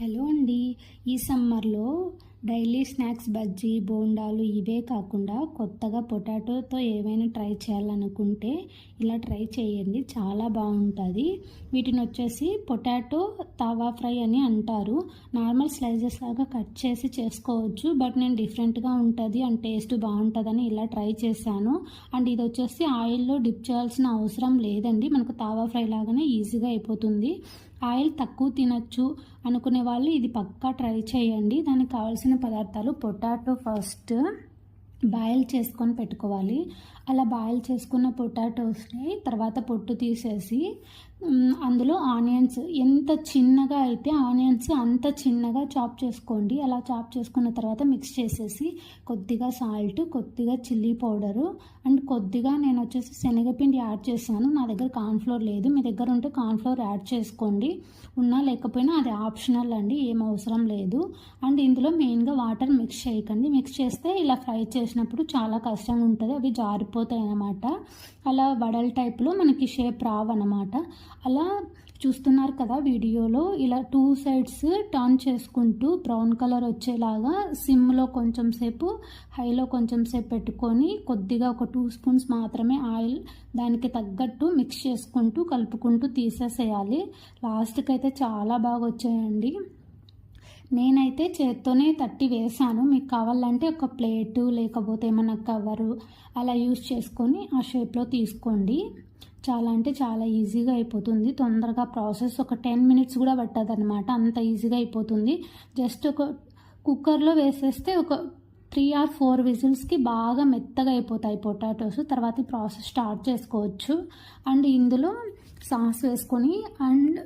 Hello అండి ఈ సమ్మర్లో డైలీ స్నాక్స్ బజ్జీ బోండాలు ఇవే కాకుండా కొత్తగా పొటాటోతో ఏమైనా ట్రై చేయాలనుకుంటే ఇలా ట్రై చేయండి. చాలా బాగుంటుంది. వీటిని వచ్చేసి పొటాటో తావా ఫ్రై అని అంటారు. నార్మల్ స్లైజెస్ లాగా కట్ చేసి చేసుకోవచ్చు బట్ నేను డిఫరెంట్గా ఉంటుంది అండ్ టేస్ట్ బాగుంటుందని ఇలా ట్రై చేశాను. అండ్ ఇది వచ్చేసి ఆయిల్లో డిప్ చేయాల్సిన అవసరం లేదండి. మనకు తావా ఫ్రై లాగానే ఈజీగా అయిపోతుంది. ఆయిల్ తక్కువ తినచ్చు అనుకునే వాళ్ళు ఇది పక్కా ట్రై చేయండి. దానికి కావాల్సిన పదార్థాలు పొటాటో ఫస్ట్ బాయిల్ చేసుకొని పెట్టుకోవాలి. అలా బాయిల్ చేసుకున్న పొటాటోస్ని తర్వాత పొట్టు తీసేసి అందులో ఆనియన్స్ ఎంత చిన్నగా అయితే ఆనియన్స్ అంత చిన్నగా చాప్ చేసుకోండి. అలా చాప్ చేసుకున్న తర్వాత మిక్స్ చేసేసి కొద్దిగా సాల్ట్ కొద్దిగా చిల్లీ పౌడరు అండ్ కొద్దిగా నేను వచ్చేసి శనగపిండి యాడ్ చేశాను. నా దగ్గర కార్న్ఫ్లోర్ లేదు. మీ దగ్గర ఉంటే కార్న్ఫ్లోర్ యాడ్ చేసుకోండి. ఉన్నా లేకపోయినా అది ఆప్షనల్ అండి ఏం అవసరం లేదు. అండ్ ఇందులో మెయిన్గా వాటర్ మిక్స్ చేయకండి. మిక్స్ చేస్తే ఇలా ఫ్రై చేసి చేసినప్పుడు చాలా కష్టంగా ఉంటుంది. అవి జారిపోతాయి అన్నమాట. అలా వడల టైప్లో మనకి షేప్ రావన్నమాట. అలా చూస్తున్నారు కదా వీడియోలో. ఇలా టూ సైడ్స్ టర్న్ చేసుకుంటూ బ్రౌన్ కలర్ వచ్చేలాగా సిమ్లో కొంచెం సేపు హైలో కొంచెం సేపు పెట్టుకొని కొద్దిగా ఒక టూ స్పూన్స్ మాత్రమే ఆయిల్ దానికి తగ్గట్టు మిక్స్ చేసుకుంటూ కలుపుకుంటూ తీసేసేయాలి. లాస్ట్కి అయితే చాలా బాగా వచ్చాయండి. నేనైతే చేత్తోనే తట్టి వేసాను మీకు కావాలంటే ఒక ప్లేటు లేకపోతే ఏమన్నా కవరు అలా యూస్ చేసుకొని ఆ షేప్లో తీసుకోండి. చాలా అంటే చాలా ఈజీగా అయిపోతుంది. తొందరగా ప్రాసెస్ ఒక టెన్ మినిట్స్ కూడా పట్టదు అనమాట అంత ఈజీగా అయిపోతుంది. జస్ట్ ఒక కుక్కర్లో వేసేస్తే ఒక త్రీ ఆర్ ఫోర్ విజిల్స్కి బాగా మెత్తగా అయిపోతాయి పొటాటోస్. తర్వాత ఈ ప్రాసెస్ స్టార్ట్ చేసుకోవచ్చు. అండ్ ఇందులో సాస్ వేసుకొని అండ్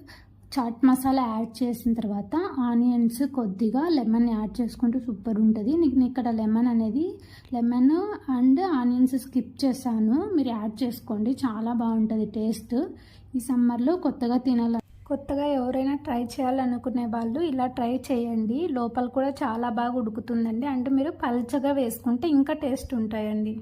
చాట్ మసాలా యాడ్ చేసిన తర్వాత ఆనియన్స్ కొద్దిగా లెమన్ యాడ్ చేసుకుంటే సూపర్ ఉంటుంది. నేను ఇక్కడ లెమన్ అనేది లెమన్ అండ్ ఆనియన్స్ స్కిప్ చేశాను. మీరు యాడ్ చేసుకోండి. చాలా బాగుంటుంది టేస్ట్. ఈ సమ్మర్లో కొత్తగా తినాల కొత్తగా ఎవరైనా ట్రై చేయాలనుకునే వాళ్ళు ఇలా ట్రై చేయండి. లోపల కూడా చాలా బాగా ఉడుకుతుందండి. అంటే మీరు పల్చగా వేసుకుంటే ఇంకా టేస్ట్ ఉంటాయండి.